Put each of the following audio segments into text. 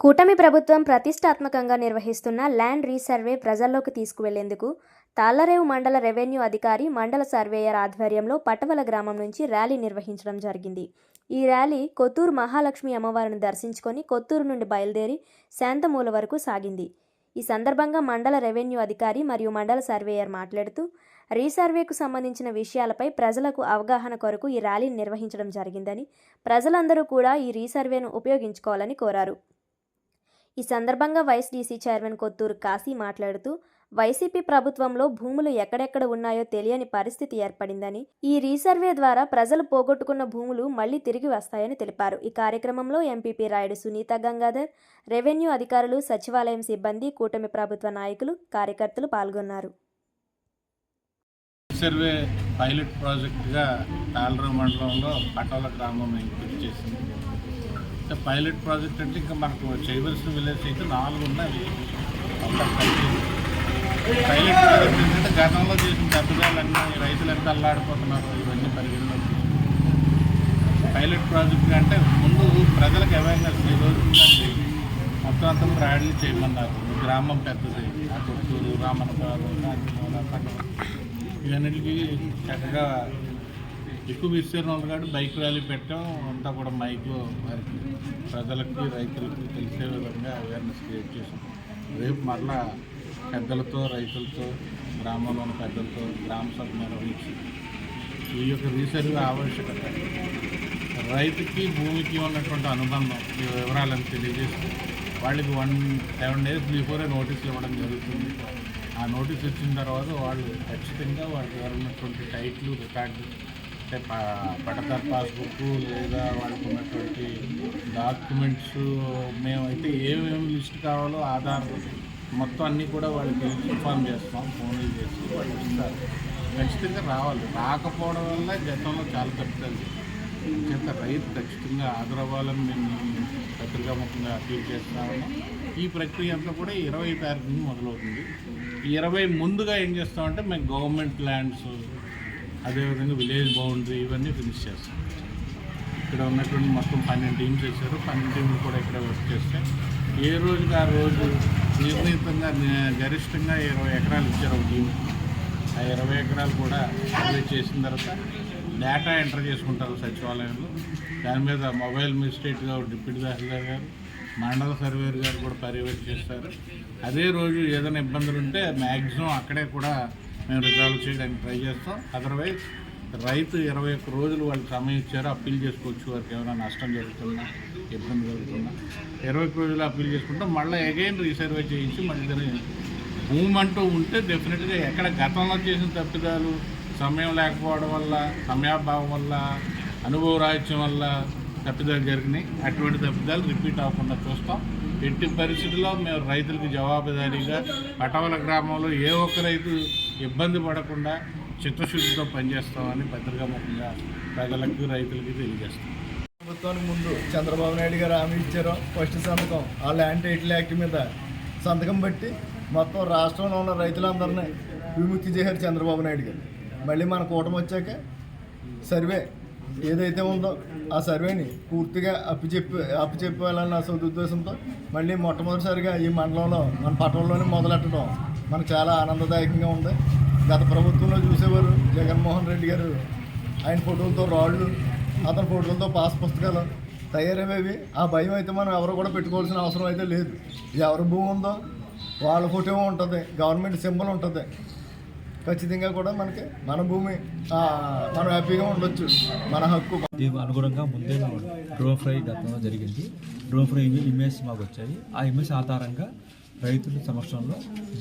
కూటమి ప్రభుత్వం ప్రతిష్టాత్మకంగా నిర్వహిస్తున్న ల్యాండ్ రీసర్వే ప్రజల్లోకి తీసుకువెళ్ళేందుకు తాళ్ళరేవు మండల రెవెన్యూ అధికారి మండల సర్వేయర్ ఆధ్వర్యంలో పటవల గ్రామం నుంచి ర్యాలీ నిర్వహించడం జరిగింది. ఈ ర్యాలీ కొత్తూరు మహాలక్ష్మి అమ్మవారిని దర్శించుకొని కొత్తూరు నుండి బయలుదేరి శాంతమూల వరకు సాగింది. ఈ సందర్భంగా మండల రెవెన్యూ అధికారి మరియు మండల సర్వేయర్ మాట్లాడుతూ రీసర్వేకు సంబంధించిన విషయాలపై ప్రజలకు అవగాహన కొరకు ఈ ర్యాలీని నిర్వహించడం జరిగిందని ప్రజలందరూ కూడా ఈ రీసర్వేను ఉపయోగించుకోవాలని కోరారు. ఈ సందర్భంగా వైఎస్డీసీ చైర్మన్ కొత్తూరు కాశీ మాట్లాడుతూ వైసీపీ ప్రభుత్వంలో భూములు ఎక్కడెక్కడ ఉన్నాయో తెలియని పరిస్థితి ఏర్పడిందని ఈ రీసర్వే ద్వారా ప్రజలు పోగొట్టుకున్న భూములు మళ్ళీ తిరిగి వస్తాయని తెలిపారు. ఈ కార్యక్రమంలో ఎంపీపీ రాయుడు సునీత గంగాధర్ రెవెన్యూ అధికారులు సచివాలయం సిబ్బంది కూటమి ప్రభుత్వ నాయకులు కార్యకర్తలు పాల్గొన్నారు. సర్వే పైలట్ ప్రాజెక్ట్గా తాళరావు మండలంలో పటాల గ్రామం ఎంపిక చేసింది. అయితే పైలట్ ప్రాజెక్ట్ అంటే ఇంకా మనకు చేయవలసిన విలేజ్ అయితే నాలుగు ఉన్నాయి. పైలట్ ప్రాజెక్ట్ ఏంటంటే గతంలో చేసిన దెబ్బతాలన్నీ రైతులు ఎంత అల్లాడిపోతున్నారు. ఇవన్నీ పరిగణలోకి పైలట్ ప్రాజెక్ట్ అంటే ముందు ప్రజలకు అవేర్నెస్ ఈ రోజు ఉందండి. మొత్తం అంతా ర్యాలీలు చేయమన్నారు. గ్రామం పెద్దది. ఆ కొత్తూరు రామనపాలు ఇవన్నిటికీ చక్కగా ఎక్కువ విస్తీర్ణం కాదు బైక్ ర్యాలీ పెట్టాం. అంతా కూడా మైక్ మరి ప్రజలకి రైతులకి తెలిసే విధంగా అవేర్నెస్ క్రియేట్ చేసాం రేపు మరలా పెద్దలతో రైతులతో గ్రామంలో ఉన్న పెద్దలతో గ్రామ సభ నిర్వహించి ఈ యొక్క రీసర్వే ఆవశ్యకత. రైతుకి భూమికి ఉన్నటువంటి అనుబంధం ఈ వివరాలను తెలియజేస్తూ వాళ్ళకి వన్ సెవెన్ డేస్ బిఫోరే నోటీసులు ఇవ్వడం జరుగుతుంది. ఆ నోటీస్ వచ్చిన తర్వాత వాళ్ళు ఖచ్చితంగా వాళ్ళకి ఎవరున్నటువంటి టైట్లు రికార్డు అంటే ప- పట్టదారు పాస్బుక్ లేదా వాళ్ళకు ఉన్నటువంటి డాక్యుమెంట్స్ మేమైతే ఏమేమి లిస్ట్ కావాలో ఆధార్ మొత్తం అన్నీ కూడా వాళ్ళకి ఇన్ఫార్మ్ చేస్తాం ఫోన్లు చేసి వాళ్ళు ఇస్తారు. ఖచ్చితంగా రావాలి. రాకపోవడం వల్ల గతంలో చాలా తప్పుతుంది చేత రైతు ఖచ్చితంగా హాజరవ్వాలని మేము పత్రికాముఖంగా అప్పీల్ చేస్తున్నాము ఈ ప్రక్రియ అంతా కూడా ఇరవై తారీఖు మొదలవుతుంది. ఇరవై ముందుగా ఏం చేస్తామంటే మేము గవర్నమెంట్ ల్యాండ్స్ అదేవిధంగా విలేజ్ బౌండరీ ఇవన్నీ ఫినిష్ చేస్తాం. ఇక్కడ ఉన్నటువంటి మొత్తం పన్నెండు టీమ్స్ వేశారు. పన్నెండు టీంలు కూడా ఇక్కడ వర్క్ చేస్తే ఏ రోజుకి ఆ రోజు నిర్ణీతంగా గరిష్టంగా ఇరవై ఎకరాలు ఇచ్చారు ఒక టీం. ఆ ఇరవై ఎకరాలు కూడా సర్వే చేసిన తర్వాత డేటా ఎంటర్ చేసుకుంటారు సచివాలయంలో. దాని మీద మొబైల్ మిస్టేట్గా డిప్యూటీ తహసీల్దార్ గారు మండల సర్వేర్ గారు కూడా పర్యవేక్షిస్తారు. అదే రోజు ఏదైనా ఇబ్బందులు ఉంటే మ్యాక్సిమం అక్కడే కూడా మేము రిజాల్వ్ చేయడానికి ట్రై చేస్తాం. అదర్వైజ్ రైతు ఇరవై ఒక్క రోజులు వాళ్ళు సమయం ఇచ్చారు అప్పీల్ చేసుకోవచ్చు. వారికి ఏమైనా నష్టం జరుగుతున్నా ఇబ్బంది జరుగుతున్నా ఇరవై ఒక్క రోజులు అప్పీల్ చేసుకుంటాం మళ్ళీ అగైన్ రీసర్వే చేయించి మళ్ళీ భూమి అంటూ ఉంటే డెఫినెట్గా ఎక్కడ గతంలో చేసిన తప్పిదాలు సమయం లేకపోవడం వల్ల సమయాభావం వల్ల అనుభవ రాహిత్యం వల్ల తప్పిదాలు జరిగినాయి. అటువంటి తప్పిదాలు రిపీట్ అవ్వకుండా చూస్తాం. ఎట్టి పరిస్థితుల్లో మేము రైతులకు జవాబుదారీగా పటవల గ్రామంలో ఏ ఒక్క రైతు ఇబ్బంది పడకుండా చిత్తశుద్ధితో పనిచేస్తామని పత్రికాముఖంగా ప్రజలకు రైతులకి తెలియజేస్తాం ప్రభుత్వానికి ముందు చంద్రబాబు నాయుడు గారు హామీ ఇచ్చారు. ఫస్ట్ సంతకం ఆ ల్యాండ్ టైటిల్ యాక్ట్ మీద సంతకం బట్టి మొత్తం రాష్ట్రంలో ఉన్న రైతులందరినీ విముక్తి చేశారు చంద్రబాబు నాయుడు గారు. మళ్ళీ మన కూటమి వచ్చాక సర్వే ఏదైతే ఉందో ఆ సర్వేని పూర్తిగా అప్పచెప్పి అప్పచెప్పాలన్న సదుద్దేశంతో మళ్ళీ మొట్టమొదటిసారిగా ఈ మండలంలో మన పట్టణంలోనే మొదలెట్టడం మనకు చాలా ఆనందదాయకంగా ఉంది. గత ప్రభుత్వంలో చూసేవారు జగన్మోహన్ రెడ్డి గారు ఆయన ఫోటోలతో రాళ్ళు అతని ఫోటోలతో పాస్ పుస్తకాలు తయారయ్యేవి. ఆ భయం అయితే మనం ఎవరు కూడా పెట్టుకోవాల్సిన అవసరం అయితే లేదు. ఎవరి భూమి ఉందో వాళ్ళ ఫోటో ఉంటుంది. గవర్నమెంట్ సింబల్ ఉంటుంది. ఖచ్చితంగా కూడా మనకి మన భూమి మనం హ్యాపీగా ఉండొచ్చు. మన హక్కు. దీనికి అనుగుణంగా ముందే డ్రో ఫ్రై గతంలో జరిగింది. డ్రో ఫ్రై ఇమేజ్ మాకు వచ్చాయి. ఆ ఇమేజ్ ఆధారంగా రైతుల సమక్షంలో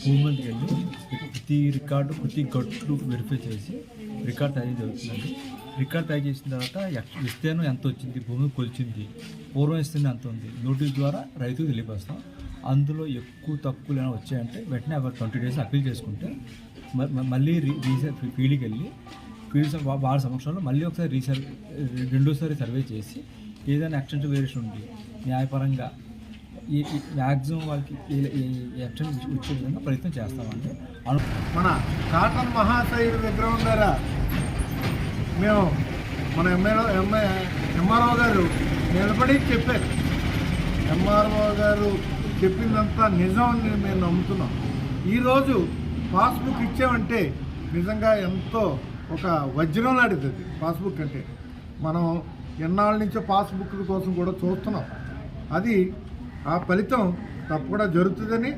భూములకు వెళ్ళి ప్రతి రికార్డు ప్రతి గట్లు వెరిఫై చేసి రికార్డ్ తయారు జరుగుతుందండి రికార్డ్ తయారు చేసిన తర్వాత విస్తీర్ణం ఎంత వచ్చింది భూమి కొలిచింది పూర్వం విస్తీర్ణం ఎంత ఉంది నోటీస్ ద్వారా రైతుకు తెలియపరుస్తాం. అందులో ఎక్కువ తక్కువలు ఏమైనా వచ్చాయంటే వెంటనే ఒక ట్వంటీ డేస్ అప్పీల్ చేసుకుంటే మళ్ళీ రీ ఫీల్డ్కి వెళ్ళి ఫీల్డ్ వాళ్ళ సమక్షంలో మళ్ళీ ఒకసారి రీసెర్చ్ రెండోసారి సర్వే చేసి ఏదైనా యాక్షన్ వేరియేషన్ ఉంది న్యాయపరంగా ఈ మ్యాక్సిమం వాళ్ళకి యాక్షన్ వచ్చే విధంగా ప్రయత్నం చేస్తామండి. అను మన కాటన్ మహాశయుడి దగ్గర దగ్గర మేము మన ఎంఏ ఎంఏ ఎంఆర్ఓ గారు నిలబడి చెప్పారు ఎంఆర్ఓ గారు చెప్పిందంతా నిజం అని మేము నమ్ముతున్నాం. ఈరోజు పాస్బుక్ ఇచ్చామంటే నిజంగా ఎంతో ఒక వజ్రం లాంటిది. అది పాస్బుక్ అంటే మనం ఎన్నాళ్ళ నుంచో పాస్బుక్ కోసం కూడా చూస్తున్నాం. అది ఆ ఫలితం తప్పకుండా జరుగుతుందని